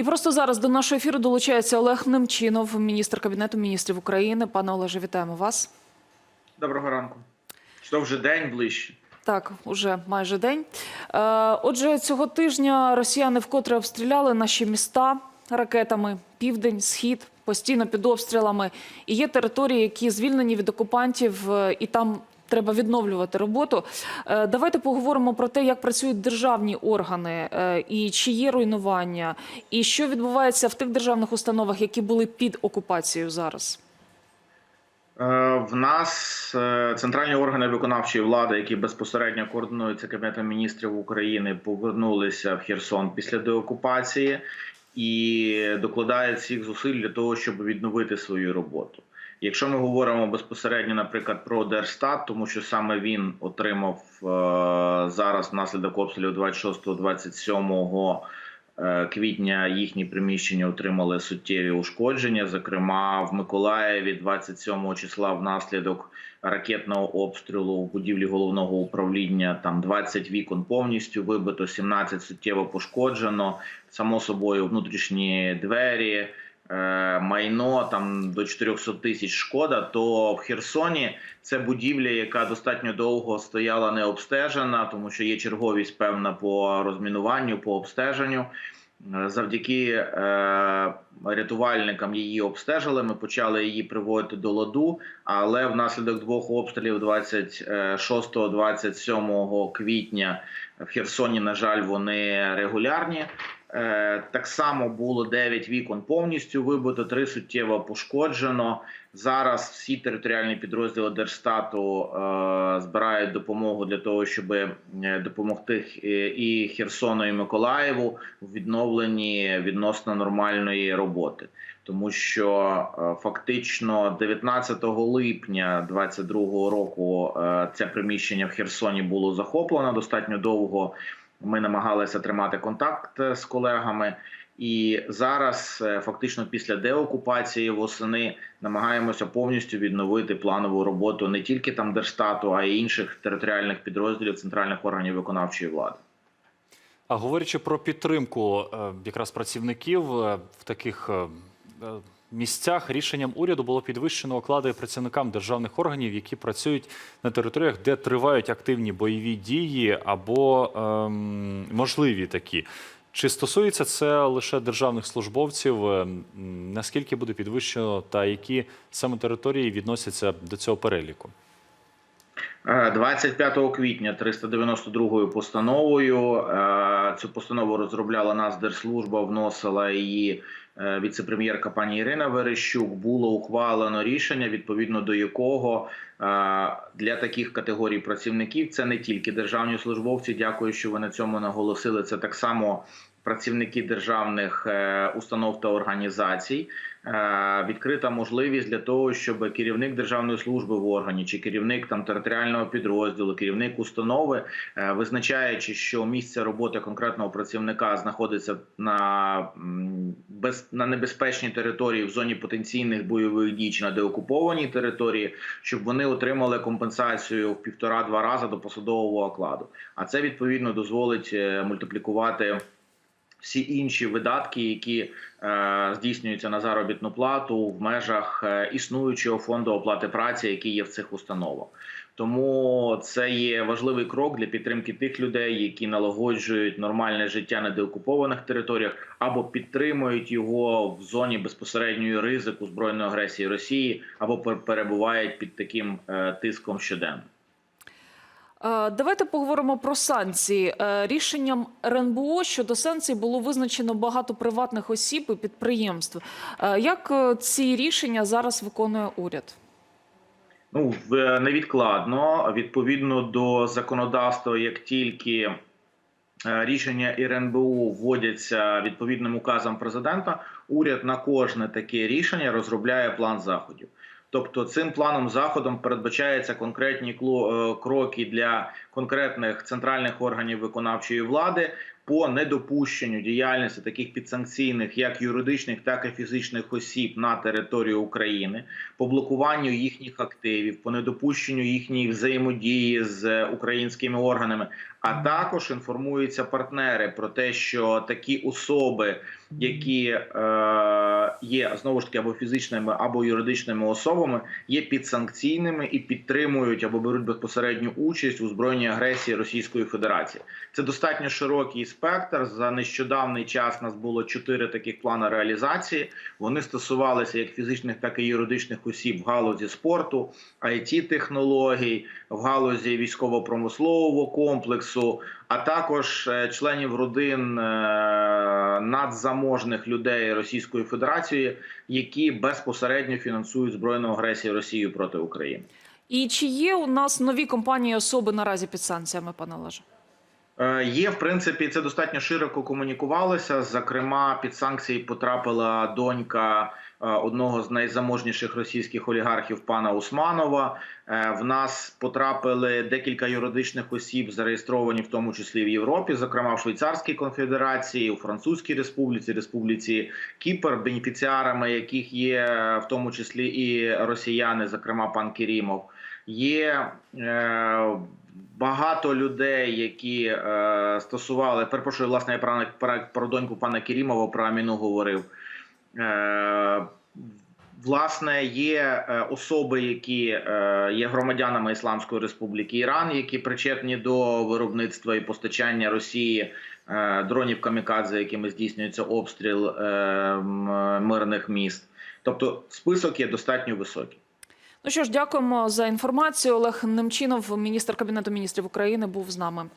І просто зараз до нашого ефіру долучається Олег Немчинов, міністр кабінету міністрів України. Пане Олеже, вітаємо вас. Доброго ранку. Що вже день ближче? Так, уже майже день. Е, Отже, цього тижня росіяни вкотре обстріляли наші міста ракетами. Південь, схід постійно під обстрілами. І є території, які звільнені від окупантів, е, і там треба відновлювати роботу. Е, Давайте поговоримо про те, як працюють державні органи е, і чи є руйнування, і що відбувається в тих державних установах, які були під окупацією зараз. Е, В нас центральні органи виконавчої влади, які безпосередньо координуються Кабінетом міністрів України, повернулися в Херсон після деокупації і докладають всіх зусиль для того, щоб відновити свою роботу. Якщо ми говоримо безпосередньо, наприклад, про Держстат, тому що саме він отримав е, зараз внаслідок обстрілів 26-27 е, квітня їхні приміщення отримали суттєві ушкодження. Зокрема, в Миколаєві 27 числа внаслідок ракетного обстрілу в будівлі головного управління там 20 вікон повністю вибито, 17 суттєво пошкоджено. Само собою, внутрішні двері. Е, Майно там до 400 тисяч шкода. То в Херсоні це будівля, яка достатньо довго стояла не обстежена, тому що є черговість певна по розмінуванню, по обстеженню. Е, Завдяки е, рятувальникам її обстежили. Ми почали її приводити до ладу, але внаслідок двох обстрілів 26-27 квітня в Херсоні, на жаль, вони регулярні. Е, Так само було 9 вікон повністю вибито, 3 суттєво пошкоджено. Зараз всі територіальні підрозділи Держстату е, збирають допомогу для того, щоб е, допомогти і Херсону, і Миколаєву в відновленні відносно нормальної роботи. Тому що фактично 19 липня 2022 року це приміщення в Херсоні було захоплено достатньо довго. Ми намагалися тримати контакт е, з колегами, і зараз, е, фактично, після деокупації восени намагаємося повністю відновити планову роботу не тільки там Держстату, а й інших територіальних підрозділів центральних органів виконавчої влади. А говорячи про підтримку е, якраз працівників в таких місцях, рішенням уряду було підвищено оклади працівникам державних органів, які працюють на територіях, де тривають активні бойові дії або ем, можливі такі. Чи стосується це лише державних службовців? Е, Наскільки буде підвищено та які саме території відносяться до цього переліку? Е, 25 квітня 392 постановою е, цю постанову розробляла Нацдержслужба, вносила її е, віце-прем'єрка пані Ірина Верещук. Було ухвалено рішення, відповідно до якого е, для таких категорій працівників це не тільки державні службовці. Дякую, що ви на цьому наголосили. Це так само працівники державних е, установ та організацій. Е, Відкрита можливість для того, щоб керівник державної служби в органі чи керівник там територіального підрозділу, керівник установи, е, визначаючи, що місце роботи конкретного працівника знаходиться на без на небезпечній території в зоні потенційних бойових дій чи на деокупованій території, щоб вони отримали компенсацію в півтора-два рази до посадового окладу. А це відповідно дозволить мультиплікувати всі інші видатки, які е, здійснюються на заробітну плату в межах е, існуючого фонду оплати праці, який є в цих установах. Тому це є важливий крок для підтримки тих людей, які налагоджують нормальне життя на деокупованих територіях або підтримують його в зоні безпосередньої ризику збройної агресії Росії, або пер- перебувають під таким е, тиском щоденно. Е, Давайте поговоримо про санкції. Е, Рішенням РНБО щодо санкцій було визначено багато приватних осіб і підприємств. Е, Як ці рішення зараз виконує уряд? Ну невідкладно відповідно до законодавства, як тільки рішення РНБУ вводяться відповідним указом президента, уряд на кожне таке рішення розробляє план заходів. Тобто цим планом заходом передбачаються конкретні е, кроки для конкретних центральних органів виконавчої влади по недопущенню діяльності таких підсанкційних, як юридичних, так і фізичних осіб на територію України, по блокуванню їхніх активів, по недопущенню їхньої взаємодії з українськими органами. А також інформуються партнери про те, що такі особи, які е, є знову ж таки або фізичними, або юридичними особами, є підсанкційними і підтримують або беруть безпосередню участь у збройній агресії Російської Федерації. Це достатньо широкий спектр. За нещодавний час нас було чотири таких плани реалізації. Вони стосувалися як фізичних, так і юридичних осіб в галузі спорту, it технологій, в галузі військово-промислового комплексу, а також е, членів родин е, надзаможних людей Російської Федерації, які безпосередньо фінансують збройну агресію Росії проти України. І чи є у нас нові компанії особи наразі під санкціями, пане Олеже? Е, Є в принципі це достатньо широко комунікувалося. Зокрема, під санкції потрапила донька е, одного з найзаможніших російських олігархів пана Усманова. Е, В нас потрапили декілька юридичних осіб, зареєстровані в тому числі в Європі, зокрема в Швейцарській конфедерації, у Французькій Республіці, Республіці Кіпр, бенефіціарами яких є в тому числі і росіяни, зокрема пан Керімов. Є багато людей, які е, стосували, перепрошую, власне, я про, доньку пана Керімова про Аміну говорив. Е, Власне, є е, особи, які е, є громадянами Ісламської Республіки Іран, які причетні до виробництва і постачання Росії е, дронів камікадзе, якими здійснюється обстріл е, мирних міст. Тобто список є достатньо високий. Ну що ж, дякуємо за інформацію. Олег Немчинов, міністр кабінету міністрів України, був з нами